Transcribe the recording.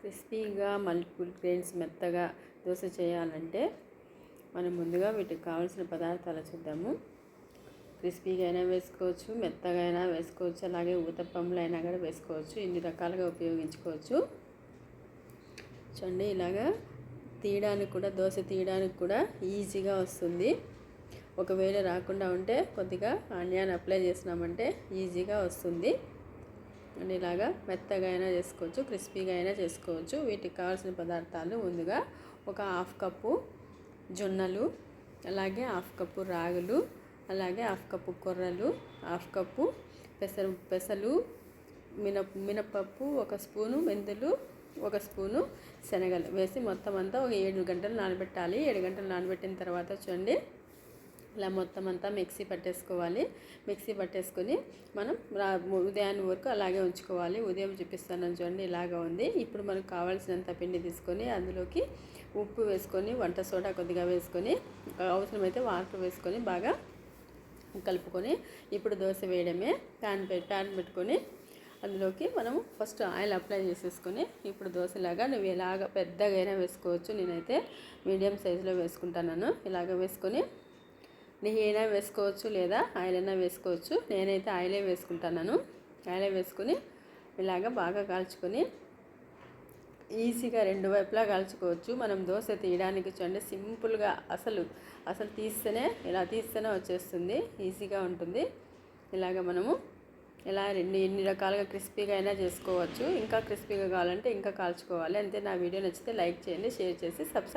క్రిస్పీగా multiple grains మెత్తగా దోశ చేయాలంటే మనం ముందుగా వీటికి కావాల్సిన పదార్థాలు చూద్దాము. క్రిస్పీగా అయినా వేసుకోవచ్చు మెత్తగా అయినా వేసుకోవచ్చు అలాగే ఊతప్పంలో అయినా కూడా వేసుకోవచ్చు ఇన్ని రకాలుగా ఉపయోగించుకోవచ్చు. చూడండి ఇలాగా తీయడానికి కూడా దోశ తీయడానికి కూడా ఈజీగా వస్తుంది. ఒకవేళ రాకుండా ఉంటే కొద్దిగా ఆనియాన్ అప్లై చేసినామంటే ఈజీగా వస్తుంది. అండ్ ఇలాగా మెత్తగా అయినా చేసుకోవచ్చు క్రిస్పీగా అయినా చేసుకోవచ్చు. వీటికి కావాల్సిన పదార్థాలు ముందుగా ఒక హాఫ్ కప్పు జొన్నలు అలాగే హాఫ్ కప్పు రాగులు అలాగే హాఫ్ కప్పు కొర్రలు హాఫ్ కప్పు పెసర పెసలు మినప మినపప్పు ఒక స్పూను మెంతులు ఒక స్పూను శనగలు. వేసి మొత్తం అంతా ఒక ఏడు గంటలు నానబెట్టాలి. ఏడు గంటలు నానబెట్టిన తర్వాత చూడండి ఇలా మొత్తం అంతా మిక్సీ పట్టేసుకోవాలి. మిక్సీ పట్టేసుకొని మనం రా ఉదయాన్ని వరకు అలాగే ఉంచుకోవాలి. ఉదయం చూపిస్తాను చూడండి ఇలాగా ఉంది. ఇప్పుడు మనకు కావాల్సినంత పిండి తీసుకొని అందులోకి ఉప్పు వేసుకొని వంట సోడా కొద్దిగా వేసుకొని అవసరమైతే వాటర్ వేసుకొని బాగా కలుపుకొని ఇప్పుడు దోశ వేయడమే. ప్యాన్ పె ప్యాన్ పెట్టుకొని అందులోకి మనం ఫస్ట్ ఆయిల్ అప్లై చేసేసుకొని ఇప్పుడు దోశలాగా నువ్వు ఎలాగ పెద్దగా అయినా వేసుకోవచ్చు. నేనైతే మీడియం సైజులో వేసుకుంటాను. ఇలాగ వేసుకొని నెయ్యి అయినా వేసుకోవచ్చు లేదా ఆయిల్ అయినా వేసుకోవచ్చు. నేనైతే ఆయిలే వేసుకుంటాను ఆయిలే వేసుకుని ఇలాగ బాగా కాల్చుకొని ఈజీగా రెండు వైపులా కాల్చుకోవచ్చు. మనం దోశ తీయడానికి చూడండి సింపుల్గా అసలు అసలు తీస్తేనే ఇలా తీస్తేనే వచ్చేస్తుంది. ఈజీగా ఉంటుంది. ఇలాగ మనము ఇలా రెండు ఎన్ని రకాలుగా క్రిస్పీగా అయినా చేసుకోవచ్చు. ఇంకా క్రిస్పీగా కావాలంటే ఇంకా కాల్చుకోవాలి. అంతే నా వీడియో నచ్చితే లైక్ చేయండి షేర్ చేసి సబ్స్క్రైబ్